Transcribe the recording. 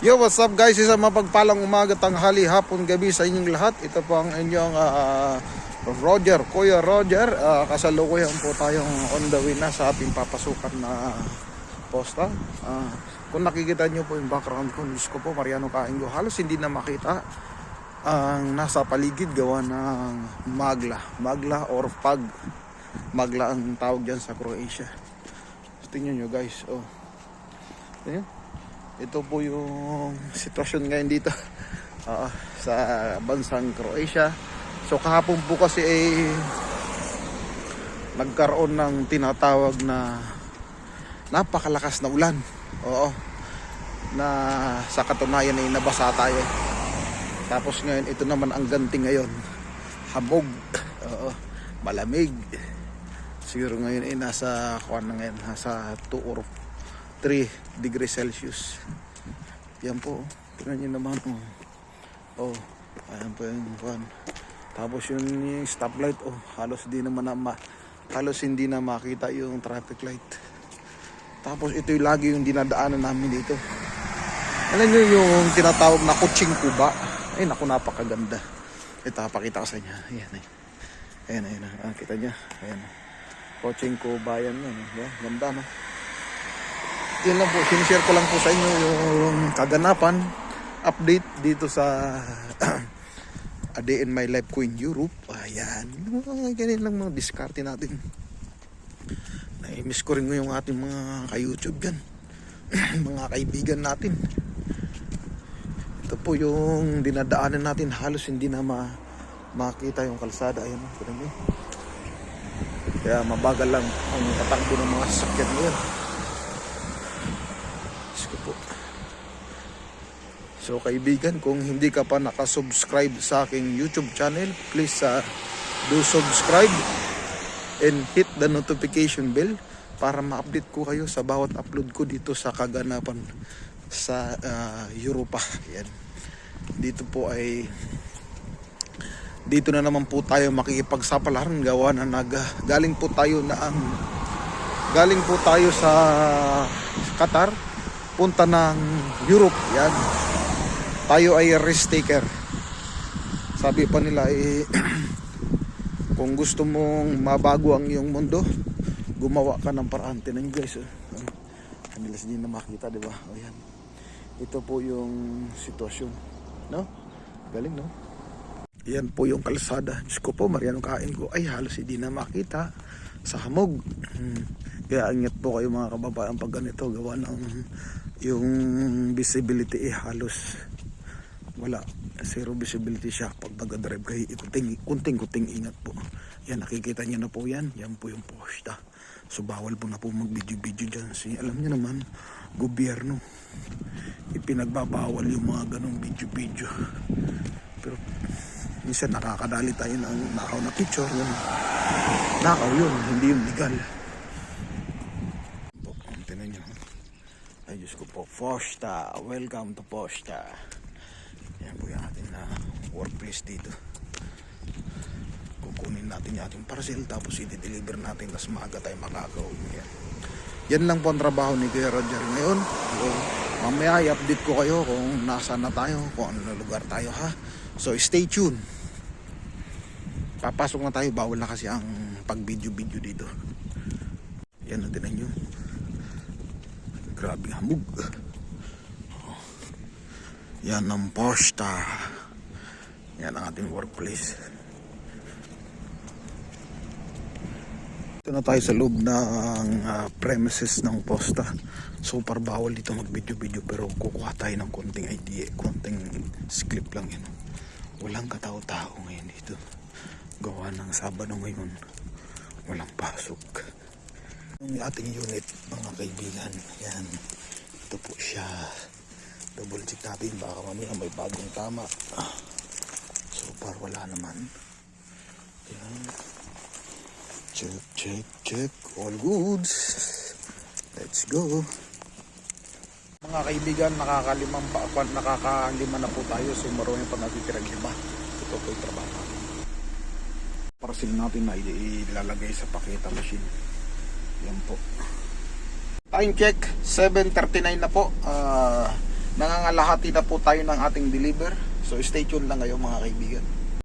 Yo, what's up guys? Isang mapagpalang umaga, tanghali, hapon, gabi sa inyong lahat. Ito po ang inyong ah, Roger, Kuya Roger. Uh, kasalukuyan po tayong on the way na sa ating papasukan na posta. Ah, kung nakikita nyo po yung background ko, Diyos ko po, Mariano Kaingo, halos hindi na makita ang nasa paligid gawa ng magla. Magla or pag. Magla ang tawag dyan sa Croatia. Tingnan nyo guys, oh. Tingnan. Ito po yung sitwasyon ngayon dito ah, sa bansang Croatia. So kahapon po kasi ay nagkaroon ng tinatawag na napakalakas na ulan. Oo. Na sa katunayan ay nabasa tayo. Tapos ngayon ito naman ang ganti ngayon. Hamog. Oo. Malamig. Siguro ngayon ay nasa kuan na ngayon, nasa 2 or 3 degrees Celsius. Yan po. Tingnan nyo naman. Oh. oh. Ayan po yung kuan. Tapos yun yung stoplight. Oh. Halos di naman na ma halos hindi na makita yung traffic light. Tapos ito yung lagi yung dinadaanan namin dito. Alam nyo yung tinatawag na kutsing kuba. Ay naku napakaganda. Ito pakita ko sa inyo. Ayan eh. Ayan ayan. Ah, kita niya. Ayan. Kutsing kuba yan yan. Yeah, ganda no yun lang po, sinishare ko lang po sa inyo yung kaganapan, update dito sa A Day in My Life ko in Europe. Ayan, mga ganyan lang mga diskarte natin. Naimiss ko rin yung ating mga ka-YouTube dyan. mga kaibigan natin. Ito po yung dinadaanan natin, halos hindi na ma makita yung kalsada. Ayan. Kaya mabagal lang ang katakbo ng mga sasakyan ngayon. Diyos ko po. So kaibigan, kung hindi ka pa nakasubscribe sa aking YouTube channel, please uh, do subscribe and hit the notification bell para ma-update ko kayo sa bawat upload ko dito sa kaganapan sa uh, Europa. Yan. Dito po ay dito na naman po tayo makikipagsapalaran gawa na nag galing po tayo na ang galing po tayo sa Qatar punta ng Europe yan tayo ay risk taker sabi pa nila eh kung gusto mong mabago ang iyong mundo gumawa ka ng paraan tinan guys oh. ang bilis din na makita di ba o yan ito po yung sitwasyon no galing no yan po yung kalsada. Diyos ko po, Mariano kain ko. Ay, halos hindi na makita sa hamog. Hmm. Kaya ingat po kayo mga kababayan pag ganito. Gawa ng yung visibility eh, halos wala. Zero visibility siya pag nag-drive kayo. Kunting, kunting, kunting ingat po. Yan, nakikita niyo na po yan. Yan po yung posta. So, bawal po na po mag-video-video dyan. Si, alam niyo naman, gobyerno, ipinagbabawal yung mga ganong video-video. Pero, minsan nakakadali tayo ng nakaw na picture. Yun. Nakaw yun, hindi yung legal. Po, tinan nyo. Ay, Diyos ko po. Posta. Welcome to Posta. Yan po yung ating na workplace dito. Kukunin natin yung ating parcel tapos i-deliver natin tapos maaga tayo makakauwi. Yan. Yan lang po ang trabaho ni Kuya Roger ngayon. So, mamaya i-update ko kayo kung nasaan na tayo, kung ano na lugar tayo ha. So stay tuned. Papasok na tayo, bawal na kasi ang pag-video-video dito. Yan ang tinan nyo. Grabe hamog. Yan ang posta. Yan ang ating workplace. Ito na tayo sa loob ng ah, premises ng posta. Super bawal dito mag-video-video pero kukuha tayo ng konting idea, konting script lang yun. Walang katao-tao ngayon dito. Gawa ng Sabado ngayon. Walang pasok. Yung ating unit, mga kaibigan. Yan. Ito po siya. Double check natin. Baka mamaya may bagong tama. So far wala naman. Yan. Check, check, check. All goods. Let's go. Mga kaibigan, nakakalimang pa, nakakalima na po tayo. So marami pa natitirang lima. Ito po yung trabaho. Parcel natin na ilalagay sa paketa machine. Yan po. Time check, 7.39 na po. Ah, nangangala kalahati na po tayo ng ating deliver. So stay tuned lang ngayon mga kaibigan.